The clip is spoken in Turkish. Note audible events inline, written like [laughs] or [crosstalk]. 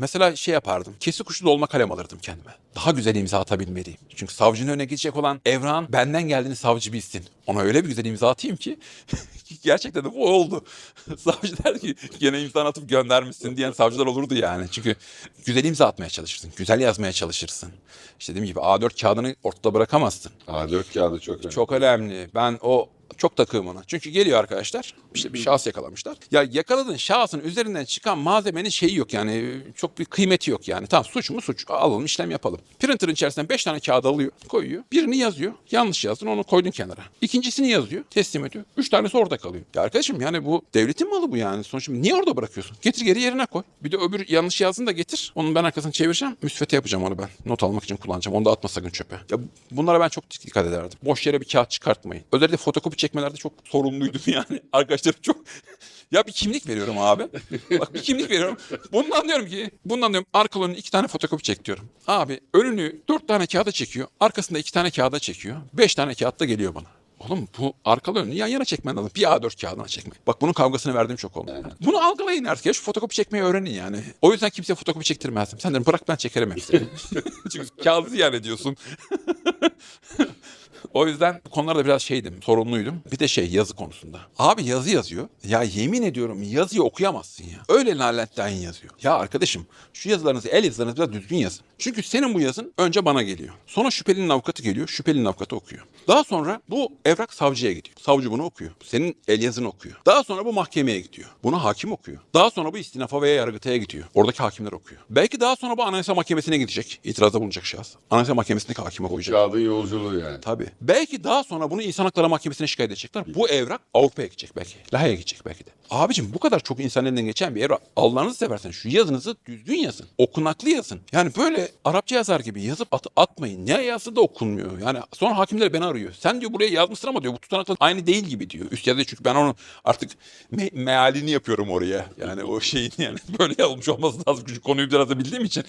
Mesela şey yapardım. Kesik uçlu dolma kalem alırdım kendime. Daha güzel imza atabilmeliyim. Çünkü savcının önüne gidecek olan evran benden geldiğini savcı bilsin. Ona öyle bir güzel imza atayım ki [laughs] gerçekten de bu oldu. [laughs] Savcı der ki gene imza atıp göndermişsin diyen savcılar olurdu yani. Çünkü güzel imza atmaya çalışırsın. Güzel yazmaya çalışırsın. İşte dediğim gibi A4 kağıdını ortada bırakamazsın. A4 kağıdı çok önemli. Çok önemli. Ben o çok takığım ona. Çünkü geliyor arkadaşlar. işte bir şahıs yakalamışlar. Ya yakaladığın şahsın üzerinden çıkan malzemenin şeyi yok yani. Çok bir kıymeti yok yani. Tamam suç mu suç. Alalım işlem yapalım. Printer'ın içerisinden 5 tane kağıt alıyor. Koyuyor. Birini yazıyor. Yanlış yazdın onu koydun kenara. İkincisini yazıyor. Teslim ediyor. 3 tanesi orada kalıyor. Ya arkadaşım yani bu devletin malı bu yani. Sonuçta niye orada bırakıyorsun? Getir geri yerine koy. Bir de öbür yanlış yazdın da getir. Onun ben arkasını çevireceğim. Müsvete yapacağım onu ben. Not almak için kullanacağım. Onu da atma sakın çöpe. Ya bunlara ben çok dikkat ederdim. Boş yere bir kağıt çıkartmayın. Özellikle fotokopi çekmelerde çok sorumluydum [laughs] yani. Arkadaşlarım çok... [laughs] ya bir kimlik veriyorum abi. Bak bir kimlik veriyorum. Bundan diyorum ki, bundan diyorum arka önünü iki tane fotokopi çek diyorum. Abi önünü dört tane kağıda çekiyor. Arkasında iki tane kağıda çekiyor. Beş tane kağıt da geliyor bana. Oğlum bu arkalı önünü yan yana çekmen lazım. Bir A4 kağıdına çekmek. Bak bunun kavgasını verdiğim çok oldu. Bunu algılayın artık ya. Şu fotokopi çekmeyi öğrenin yani. O yüzden kimseye fotokopi çektirmezdim. Sen dedim bırak ben çekerim hepsini. [laughs] Çünkü kağıdı ziyan ediyorsun. O yüzden bu konularda biraz şeydim, sorumluydum. Bir de şey yazı konusunda. Abi yazı yazıyor. Ya yemin ediyorum yazıyı okuyamazsın ya. Öyle lanetten yazıyor. Ya arkadaşım şu yazılarınızı, el yazılarınızı biraz düzgün yazın. Çünkü senin bu yazın önce bana geliyor. Sonra şüphelinin avukatı geliyor. Şüphelinin avukatı okuyor. Daha sonra bu evrak savcıya gidiyor. Savcı bunu okuyor. Senin el yazını okuyor. Daha sonra bu mahkemeye gidiyor. Bunu hakim okuyor. Daha sonra bu istinafa veya yargıtaya gidiyor. Oradaki hakimler okuyor. Belki daha sonra bu anayasa mahkemesine gidecek. İtirazda bulunacak şahıs. Anayasa mahkemesindeki hakime koyacak. Kağıdın yolculuğu yani. Tabii. Belki daha sonra bunu İnsan Hakları Mahkemesi'ne şikayet edecekler. Bu evrak Avrupa'ya gidecek belki. Lahey'e gidecek belki de. Abicim bu kadar çok insan elinden geçen bir evrak. Allah'ınızı seversen şu yazınızı düzgün yazın. Okunaklı yazın. Yani böyle Arapça yazar gibi yazıp at- atmayın. Ne yazsa da okunmuyor. Yani sonra hakimler beni arıyor. Sen diyor buraya yazmışsın ama diyor bu tutanakla aynı değil gibi diyor. Üst yazıda çünkü ben onun artık me- mealini yapıyorum oraya. Yani o şeyin yani [laughs] böyle yazılmış olması lazım. Çünkü konuyu biraz da bildiğim için.